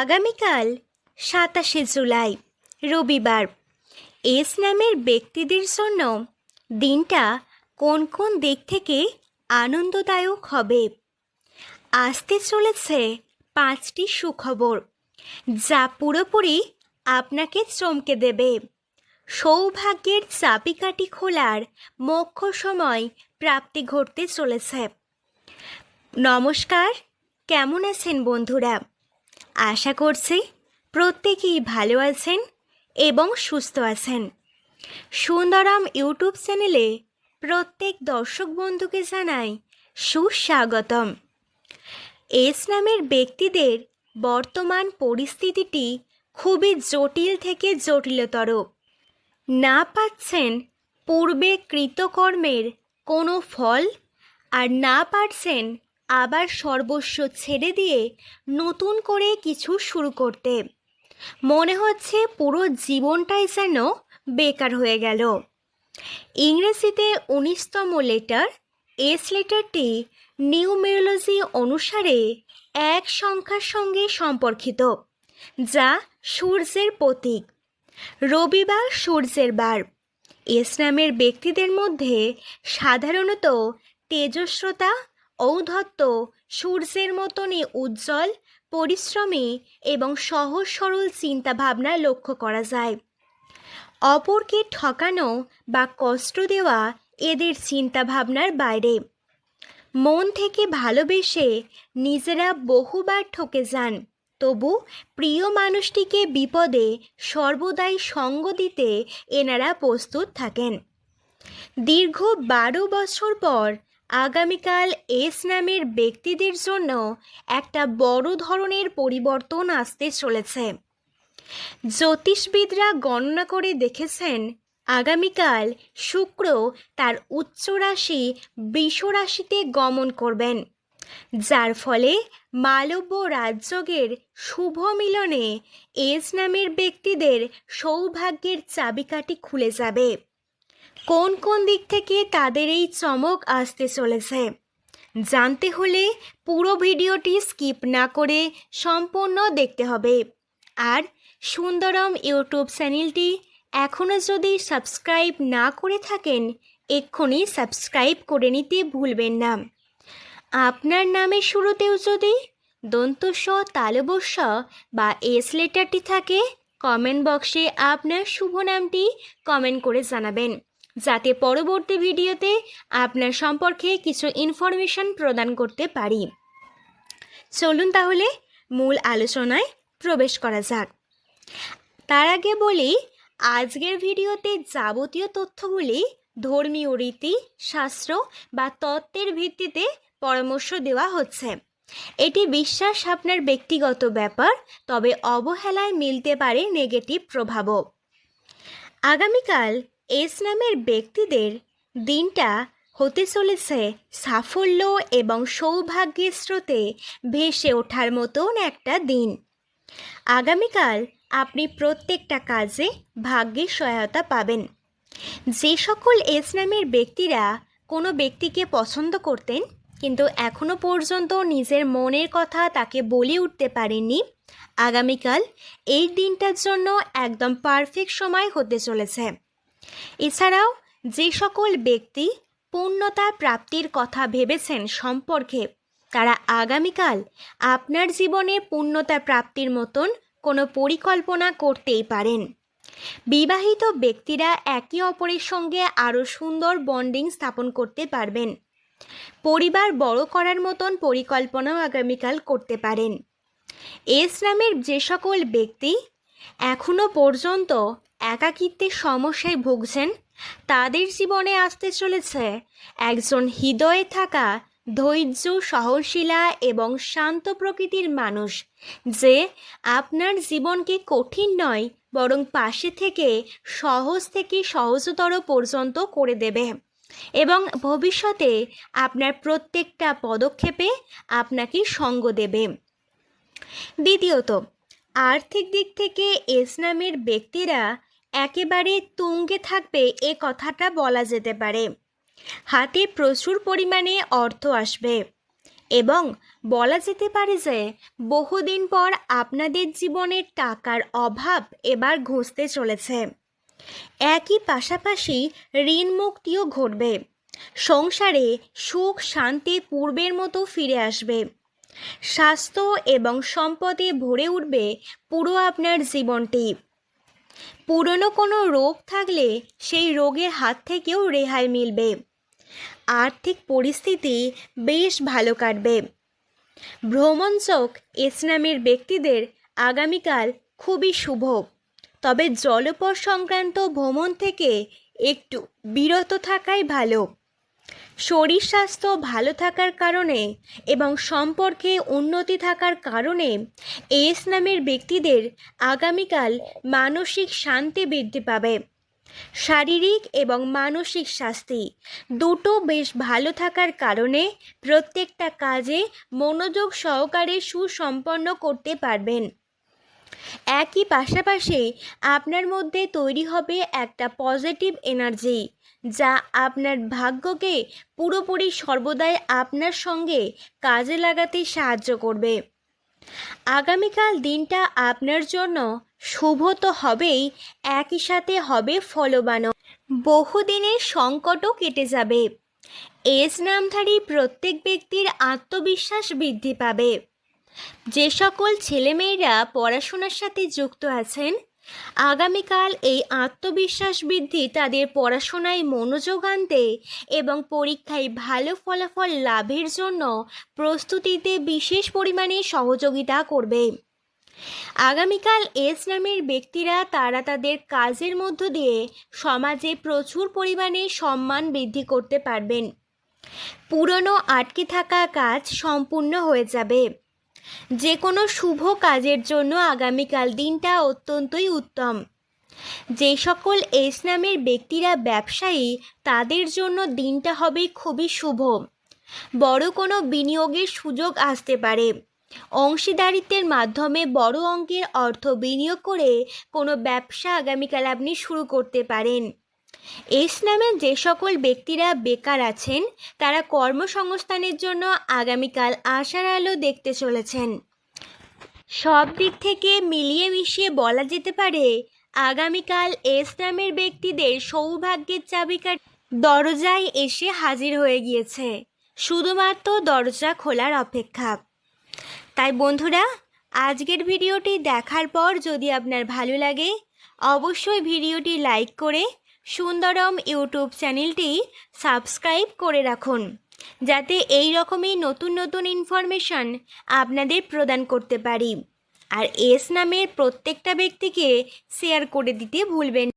আগামীকাল সাতাশে জুলাই, রবিবার। এস নামের ব্যক্তিদের জন্য দিনটা কোন কোন দিক থেকে আনন্দদায়ক হবে? আসতে চলেছে পাঁচটি সুখবর, যা পুরোপুরি আপনাকে চমকে দেবে। সৌভাগ্যের চাবিকাঠি খোলার মোক্ষ সময় প্রাপ্তি ঘটতে চলেছে। নমস্কার, কেমন আছেন বন্ধুরা? আশা করছি প্রত্যেকেই ভালো আছেন এবং সুস্থ আছেন। সুন্দরম ইউটিউব চ্যানেলে প্রত্যেক দর্শক বন্ধুকে জানাই সুস্বাগতম। এস নামের ব্যক্তিদের বর্তমান পরিস্থিতিটি খুবই জটিল থেকে জটিলতর। না পাচ্ছেন পূর্বে কৃতকর্মের কোনো ফল আর না পারছেন আবার সর্বস্ব ছেড়ে দিয়ে নতুন করে কিছু শুরু করতে। মনে হচ্ছে পুরো জীবনটাই যেন বেকার হয়ে গেল। ইংরেজিতে উনিশতম লেটার, এস লেটারটি নিউমেরোলজি অনুসারে এক সংখ্যার সঙ্গে সম্পর্কিত, যা সূর্যের প্রতীক। রবিবার সূর্যের বার। এস নামের ব্যক্তিদের মধ্যে সাধারণত তেজস্রতা ঔদ্ধত্য সূর্যের মতনই উজ্জ্বল, পরিশ্রমী এবং সহজ সরল চিন্তাভাবনা লক্ষ্য করা যায়। অপরকে ঠকানো বা কষ্ট দেওয়া এদের চিন্তাভাবনার বাইরে। মন থেকে ভালোবেসে নিজেরা বহুবার ঠকে যান, তবু প্রিয় মানুষটিকে বিপদে সর্বদাই সঙ্গ দিতে এনারা প্রস্তুত থাকেন। দীর্ঘ বারো বছর পর আগামীকাল এস নামের ব্যক্তিদের জন্য একটা বড় ধরনের পরিবর্তন আসতে চলেছে। জ্যোতিষবিদরা গণনা করে দেখেছেন, আগামীকাল শুক্র তার উচ্চ রাশি বৃষ রাশিতে গমন করবেন, যার ফলে মালব্য রাজযোগের শুভ মিলনে এস নামের ব্যক্তিদের সৌভাগ্যের চাবিকাঠি খুলে যাবে। কোন কোন দিক থেকে তাদের এই চমক আসতে চলেছে? জানতে হলে পুরো ভিডিওটি স্কিপ না করে সম্পূর্ণ দেখতে হবে। আর সুন্দরম ইউটিউব চ্যানেলটি এখনও যদি সাবস্ক্রাইব না করে থাকেন, এক্ষুনি সাবস্ক্রাইব করে নিতে ভুলবেন না। আপনার নামের শুরুতেও যদি দন্তস্ব তালবস্য বা এস লেটারটি থাকে, কমেন্ট বক্সে আপনার শুভ নামটি কমেন্ট করে জানাবেন। যাতে পরবর্তী ভিডিওতে আপনার সম্পর্কে কিছু ইনফরমেশন প্রদান করতে পারি। চলুন তাহলে মূল আলোচনায় প্রবেশ করা যাক। তার আগে বলি, আজকের ভিডিওতে যাবতীয় তথ্যগুলি ধর্মীয় রীতি, শাস্ত্র বা তত্ত্বের ভিত্তিতে পরামর্শ দেওয়া হচ্ছে। এটি বিশ্বাস আপনার ব্যক্তিগত ব্যাপার, তবে অবহেলায় মিলতে পারে নেগেটিভ প্রভাবও। আগামীকাল এস নামের ব্যক্তিদের দিনটা হতে চলেছে সাফল্য এবং সৌভাগ্যের স্রোতে ভেসে ওঠার মতন একটা দিন। আগামীকাল আপনি প্রত্যেকটা কাজে ভাগ্যের সহায়তা পাবেন। যে সকল এস নামের ব্যক্তিরা কোনো ব্যক্তিকে পছন্দ করতেন, কিন্তু এখনও পর্যন্ত নিজের মনের কথা তাকে বলে উঠতে পারেননি, আগামীকাল এই দিনটার জন্য একদম পারফেক্ট সময় হতে চলেছে। এছাড়াও, যে সকল ব্যক্তি পূর্ণতা প্রাপ্তির কথা ভেবেছেন সম্পর্কে, তারা আগামীকাল আপনার জীবনে পূর্ণতা প্রাপ্তির মতন কোনো পরিকল্পনা করতেই পারেন। বিবাহিত ব্যক্তিরা একে অপরের সঙ্গে আরও সুন্দর বন্ডিং স্থাপন করতে পারবেন। পরিবার বড় করার মতন পরিকল্পনাও আগামীকাল করতে পারেন। এস নামের যে সকল ব্যক্তি এখনও পর্যন্ত একাকিত্বের সমস্যায় ভুগছেন, তাদের জীবনে আসতে চলেছে একজন হৃদয়ে থাকা ধৈর্য সহনশীলা এবং শান্ত প্রকৃতির মানুষ যে আপনার জীবনকে কঠিন নয়, বরং পাশে থেকে, সহজ থেকে সহজতর পর্যন্ত করে দেবে। এবং ভবিষ্যতে আপনার প্রত্যেকটা পদক্ষেপে আপনাকে সঙ্গ দেবে। দ্বিতীয়ত আর্থিক দিক থেকে এস নামের ব্যক্তিরা একেবারে তুঙ্গে থাকবে এ কথাটা বলা যেতে পারে। হাতে প্রচুর পরিমাণে অর্থ আসবে এবং বলা যেতে পারে যে বহুদিন পর আপনাদের জীবনের টাকার অভাব এবার ঘুষতে চলেছে। একই পাশাপাশি ঋণ মুক্তিও ঘটবে। সংসারে সুখ শান্তি পূর্বের মতো ফিরে আসবে। স্বাস্থ্য এবং সম্পদে ভরে উঠবে পুরো আপনার জীবনটি। পুরনো কোনো রোগ থাকলে সেই রোগের হাত থেকেও রেহাই মিলবে। আর্থিক পরিস্থিতি বেশ ভালো কাটবে। ভ্রমণচক ইসলামের ব্যক্তিদের আগামীকাল খুবই শুভ। তবে জলপথ সংক্রান্ত ভ্রমণ থেকে একটু বিরত থাকাই ভালো। শরীর স্বাস্থ্য ভালো থাকার কারণে এবং সম্পর্কে উন্নতি থাকার কারণে এই নামের ব্যক্তিদের আগামীকাল মানসিক শান্তি বৃদ্ধি পাবে। শারীরিক এবং মানসিক শাস্তি দুটো বেশ ভালো থাকার কারণে প্রত্যেকটা কাজে মনোযোগ সহকারে সুসম্পন্ন করতে পারবেন। একই পাশাপাশি আপনার মধ্যে তৈরি হবে একটা পজিটিভ এনার্জি যা আপনার ভাগ্যকে পুরোপুরি সর্বদাই আপনার সঙ্গে কাজে লাগাতে সাহায্য করবে। আগামীকাল দিনটা আপনার জন্য শুভ তো হবেই, একই সাথে হবে ফলবানও। বহুদিনের সংকটও কেটে যাবে। এস নামধারী প্রত্যেক ব্যক্তির আত্মবিশ্বাস বৃদ্ধি পাবে। যে সকল ছেলেমেয়েরা পড়াশোনার সাথে যুক্ত আছেন, আগামীকাল এই আত্মবিশ্বাস বৃদ্ধি তাদের পড়াশোনায় মনোযোগ আনতে এবং পরীক্ষায় ভালো ফলাফল লাভের জন্য প্রস্তুতিতে বিশেষ পরিমাণে সহযোগিতা করবে। আগামীকাল এস নামের ব্যক্তিরা তারা তাদের কাজের মধ্য দিয়ে সমাজে প্রচুর পরিমাণে সম্মান বৃদ্ধি করতে পারবেন। পুরনো আটকে থাকা কাজ সম্পূর্ণ হয়ে যাবে। যে কোনো শুভ কাজের জন্য আগামীকাল দিনটা অত্যন্তই উত্তম। যে সকল এস নামের ব্যক্তিরা ব্যবসায়ী, তাদের জন্য দিনটা হবে খুবই শুভ। বড় কোনো বিনিয়োগের সুযোগ আসতে পারে। অংশীদারিত্বের মাধ্যমে বড় অঙ্কের অর্থ বিনিয়োগ করে কোনো ব্যবসা আগামীকাল আপনি শুরু করতে পারেন। এস যে সকল ব্যক্তিরা বেকার আছেন, তারা কর্মসংস্থানের জন্য আগামীকাল আশার আলো দেখতে চলেছেন। সব দিক থেকে মিলিয়ে মিশিয়ে বলা যেতে পারে, আগামীকাল এস নামের ব্যক্তিদের সৌভাগ্যের চাবিকার দরজায় এসে হাজির হয়ে গিয়েছে। শুধুমাত্র দরজা খোলার অপেক্ষা। তাই বন্ধুরা, আজকের ভিডিওটি দেখার পর যদি আপনার ভালো লাগে, অবশ্যই ভিডিওটি লাইক করে সুন্দরম ইউটিউব চ্যানেলটি সাবস্ক্রাইব করে রাখুন, যাতে এই রকমই নতুন নতুন ইনফরমেশান আপনাদের প্রদান করতে পারি। আর এস নামের প্রত্যেকটা ব্যক্তিকে শেয়ার করে দিতে ভুলবেন